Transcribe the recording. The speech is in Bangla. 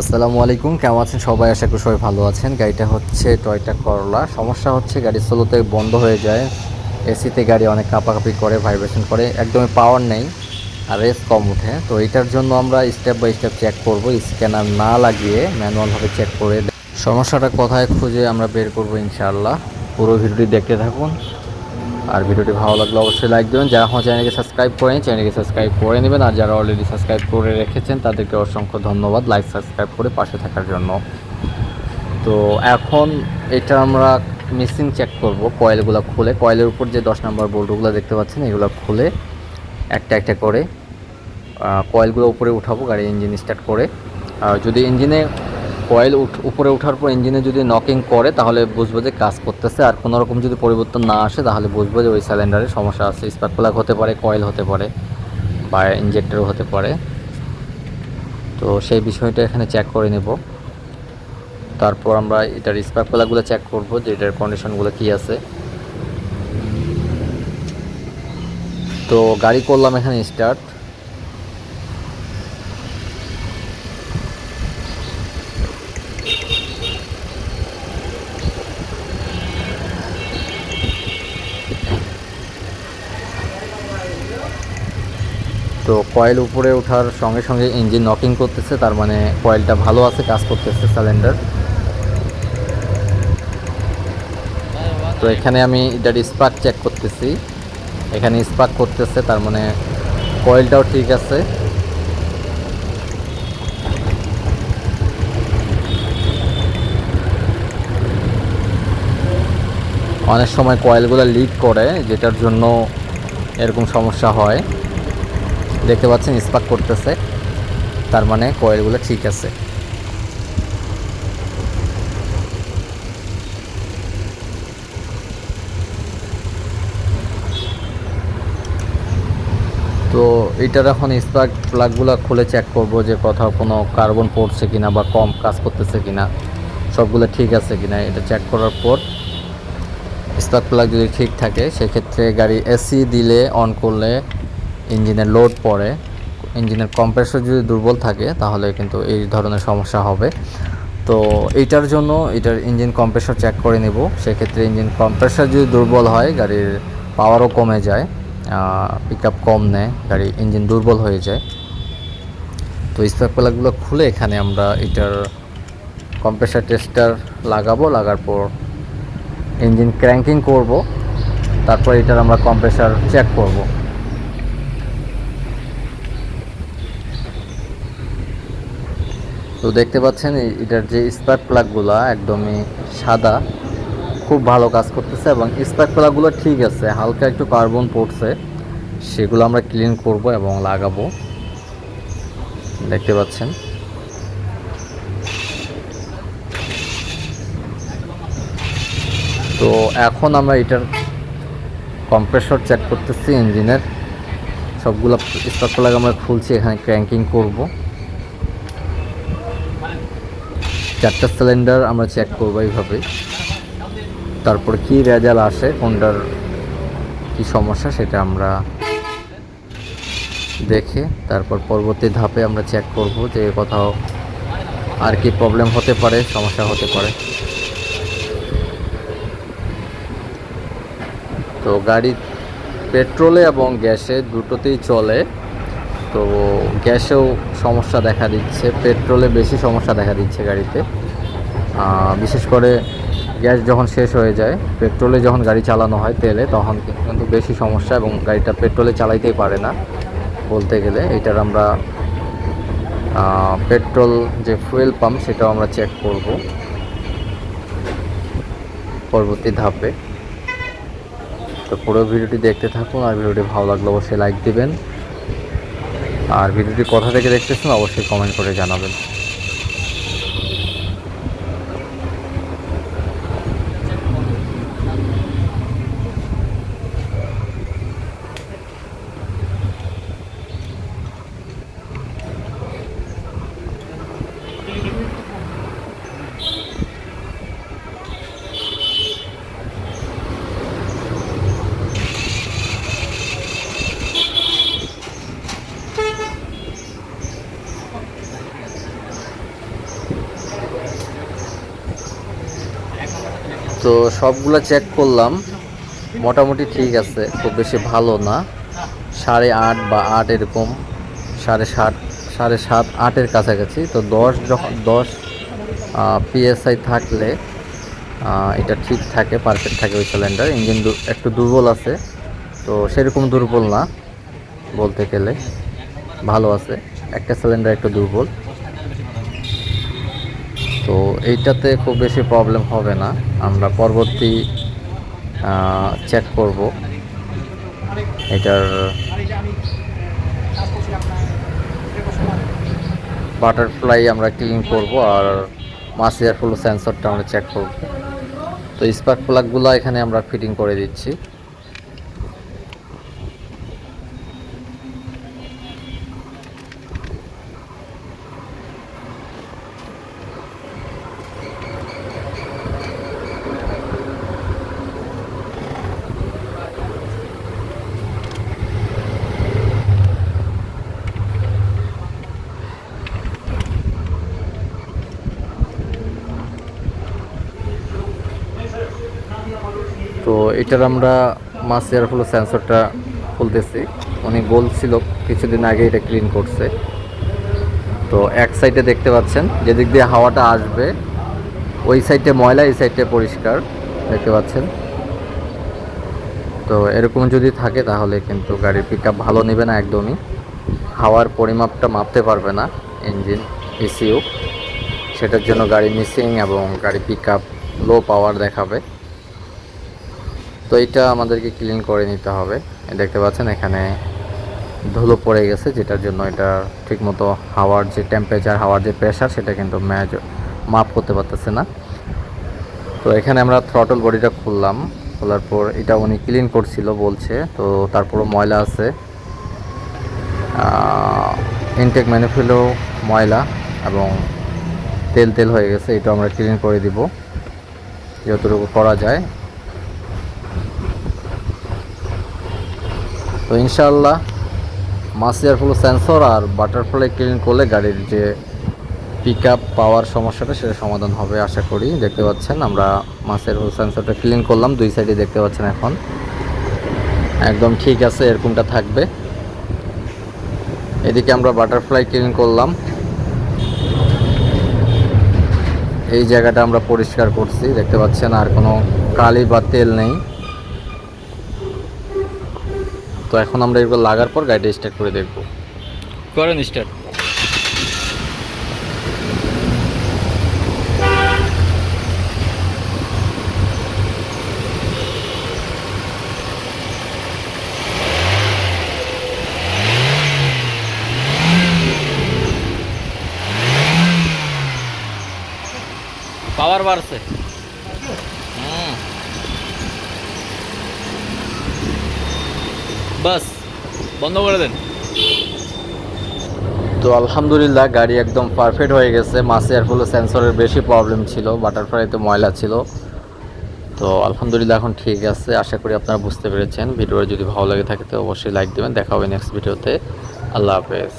আসসালামু আলাইকুম, কেমন আছেন সবাই? আশা করি সবাই ভালো আছেন। গাড়িটা হচ্ছে টয়টা করলা। সমস্যা হচ্ছে গাড়ি স্লোতে বন্ধ হয়ে যায়। এসিতে গাড়ি অনেক কাঁপাকাঁপি করে, ভাইব্রেশন করে। একদমই পাওয়ার নেই আর রেস কম উঠে তো এটার জন্য আমরা স্টেপ বাই স্টেপ চেক করব। স্ক্যানার না লাগিয়ে ম্যানুয়ালভাবে চেক করে সমস্যাটা কোথায় খুঁজে আমরা বের করব ইনশাআল্লাহ। পুরো ভিডিওটি দেখতে থাকুন। আর ভিডিওটি ভালো লাগলে অবশ্যই লাইক দেবেন। যারা আমার চ্যানেলকে সাবস্ক্রাইব করেন চ্যানেলকে সাবস্ক্রাইব করে নেবেন। আর যারা অলরেডি সাবস্ক্রাইব করে রেখেছেন, তাদেরকে অসংখ্য ধন্যবাদ লাইক সাবস্ক্রাইব করে পাশে থাকার জন্য। তো এখন এটা আমরা মিসিং চেক করব। কয়েলগুলো খুলে কয়েলের উপর যে দশ নম্বর বোল্টগুলো দেখতে পাচ্ছেন, এগুলো খুলে একটা একটা করে কয়েলগুলো উপরে উঠাবো গাড়ি ইঞ্জিন স্টার্ট করে। আর যদি ইঞ্জিনে কয়েল উপরে ওঠার পর ইঞ্জিনে যদি নকিং করে, তাহলে বুঝব যে কাজ করতেছে। আর কোনো রকম যদি পরিবর্তন না আসে, তাহলে বুঝব যে ওই সিলিন্ডারে সমস্যা আছে। স্পার্ক প্লাগ হতে পারে কয়েল হতে পারে, বা ইঞ্জেক্টরও হতে পারে। তো সেই বিষয়টা এখানে চেক করে নেব। তারপর আমরা এটার স্পার্ক প্লাগগুলো চেক করব যে এটার কন্ডিশনগুলো কী আছে। তো গাড়ি করলাম এখানে স্টার্ট তো কয়েল উপরে ওঠার সঙ্গে সঙ্গে ইঞ্জিন নকিং করতেছে, তার মানে কয়েলটা ভালো আছে, কাজ করতেছে সিলিন্ডার তো এখানে আমি এটার স্পার্ক চেক করতেছি। এখানে স্পার্ক করতেছে, তার মানে কয়েলটাও ঠিক আছে। অনেক সময় কয়েলগুলো লিক করে, যেটার জন্য এরকম সমস্যা হয়। দেখতে পাচ্ছেন স্পার্ক করতেছে। তার মানে কয়েলগুলো ঠিক আছে। তো এটার এখন স্পার্ক প্লাগগুলো খুলে চেক করব যে কোথাও কোনো কার্বন পড়ছে কিনা বা কম কাজ করতেছে কিনা। সবগুলো ঠিক আছে কিনা, এটা চেক করার পর স্পার্ক প্লাগ যদি ঠিক থাকে, সেক্ষেত্রে গাড়ি এসি দিলে, অন করলে ইঞ্জিনের লোড পড়ে, ইঞ্জিনের কম্প্রেসর যদি দুর্বল থাকে, তাহলে কিন্তু এই ধরনের সমস্যা হবে। তো এইটার জন্য এটার ইঞ্জিন কম্প্রেসর চেক করে নেব। সেক্ষেত্রে ইঞ্জিন কম্প্রেসর যদি দুর্বল হয়, গাড়ির পাওয়ারও কমে যায় পিক কম নেয় গাড়ি ইঞ্জিন দুর্বল হয়ে যায়। তো স্পার্ক প্লাগগুলো খুলে এখানে আমরা এটার কম্প্রেসর টেস্টার লাগাবো, লাগার পর ইঞ্জিন ক্র্যাঙ্কিং করব। তারপর এটার আমরা কম্প্রেসার চেক করব। তো দেখতে পাচ্ছেন এটার যে স্পার্ক প্লাগগুলো একদমই সাদা। খুব ভালো কাজ করতেছে এবং স্পার্ক প্লাগগুলো ঠিক আছে, হালকা একটু কার্বন পড়ছে। সেগুলো আমরা ক্লিন করব এবং লাগাবো। দেখতে পাচ্ছেন। তো এখন আমরা এটার কম্প্রেসর চেক করতেছি ইঞ্জিনের সবগুলো স্পার্ক প্লাগ আমরা খুলছি, এখানে ক্র্যাঙ্কিং করব। চারটা সিলিন্ডার আমরা চেক করব এইভাবে। তারপর কি রেজাল্ট আসে, কোনটার কি সমস্যা সেটা আমরা দেখে তারপর পরবর্তী ধাপে আমরা চেক করব যে কোথাও আর কি প্রবলেম হতে পারে, সমস্যা হতে পারে। তো গাড়ি পেট্রোলে এবং গ্যাসে দুটোতেই চলে। তো গ্যাসেও সমস্যা দেখা দিচ্ছে, পেট্রোলে বেশি সমস্যা দেখা দিচ্ছে গাড়িতে। বিশেষ করে গ্যাস যখন শেষ হয়ে যায়, পেট্রোলে যখন গাড়ি চালানো হয় তেলে, তখন কিন্তু বেশি সমস্যা এবং গাড়িটা পেট্রোলে চালাইতেই পারে না বলতে গেলে। এটার আমরা পেট্রোল যে ফুয়েল পাম্প সেটাও আমরা চেক করব পরবর্তী ধাপে। তো পুরো ভিডিওটি দেখতে থাকুন, আর ভিডিওটি ভালো লাগলে অবশ্যই লাইক দিবেন। আর ভিডিওটি কোথা থেকে দেখতেছেন অবশ্যই কমেন্ট করে জানাবেন। সবগুলো চেক করলাম, মোটামুটি ঠিক আছে, খুব বেশি ভালো না। সাড়ে আট বা আট এরকম, সাড়ে সাত সাড়ে সাত, আটের কাছাকাছি। তো দশ যখন, দশ পিএসআই থাকলে এটা ঠিক থাকে পারফেক্ট থাকে ওই সিলিন্ডার ইঞ্জিন একটু দুর্বল আছে, তো সেরকম দুর্বল না, বলতে গেলে। ভালো আছে, একটা সিলিন্ডার একটু দুর্বল। তো এইটাতে খুব বেশি প্রবলেম হবে না। আমরা পরবর্তী চেক করব। এটার বাটারফ্লাই আমরা ক্লিন করব আর মাসিয়ার ফুল সেন্সরটা আমরা চেক করব। তো স্পার্ক প্লাগগুলো এখানে আমরা ফিটিং করে দিচ্ছি। তো এটার আমরা মাছ এয়ার ফ্লো সেন্সরটা খুলতেছি। উনি বলছিল কিছুদিন আগে এটা ক্লিন করছে। তো এক সাইডে দেখতে পাচ্ছেন, যেদিক দিয়ে হাওয়াটা আসবে, ওই সাইডে ময়লা, এই সাইডে পরিষ্কার, দেখতে পাচ্ছেন? তো এরকম যদি থাকে তাহলে কিন্তু গাড়ির পিক ভালো নেবে না একদমই। হাওয়ার পরিমাপটা মাপতে পারবে না ইঞ্জিন ইসিউ সেটার জন্য গাড়ি মিসিং এবং গাড়ি পিক লো পাওয়ার দেখাবে। তো এটা আমাদেরকে ক্লিন করে নিতে হবে। দেখতে পাচ্ছেন এখানে ধুলো পড়ে গেছে, যেটার জন্য এটা ঠিকমতো হাওয়ার যে টেম্পারেচার হাওয়ার যে প্রেশার সেটা কিন্তু ম্যাচ মাপ করতে পারতেছে না। তো এখানে আমরা থ্রটল বডিটা খুললাম। খোলার পর এটা উনি ক্লিন করছিল, বলছে। তো তারপরও ময়লা আছে। ইনটেক ম্যানিফিলেও ময়লা এবং তেল তেল হয়ে গেছে এটা আমরা ক্লিন করে দিব। যতটুকু করা যায়। তো ইনশাআল্লাহ মাসিয়ার ফুল সেন্সর আর বাটারফ্লাই ক্লিন করলে গাড়ির যে পিক আপ পাওয়ার সমস্যাটা, সেটা সমাধান হবে আশা করি। দেখতে পাচ্ছেন, আমরা মাসের ফুল সেন্সরটা ক্লিন করলাম, দুই সাইডে দেখতে পাচ্ছেন এখন। একদম ঠিক আছে, এরকমটা থাকবে। এদিকে আমরা বাটারফ্লাই ক্লিন করলাম। এই জায়গাটা আমরা পরিষ্কার করছি, দেখতে পাচ্ছেন, আর কোনো কালি বা তেল নেই। তো এখন আমরা এগুলো লাগার পর গাড়িটা স্টার্ট করে দেখব। করেন স্টার্ট পাওয়ার বাড়ছে। বাস বন্ধ করে দেন। তো আলহামদুলিল্লাহ, গাড়ি একদম পারফেক্ট হয়ে গেছে। মাসে এর ফলে সেন্সরের বেশি প্রবলেম ছিল বাটারফ্লাইতে ময়লা ছিল। তো আলহামদুলিল্লাহ, এখন ঠিক আছে। আশা করি আপনারা বুঝতে পেরেছেন। ভিডিওটা যদি ভালো লাগে থাকে, তো অবশ্যই লাইক দেবেন। দেখা হবে নেক্সট ভিডিওতে আল্লাহ হাফেজ।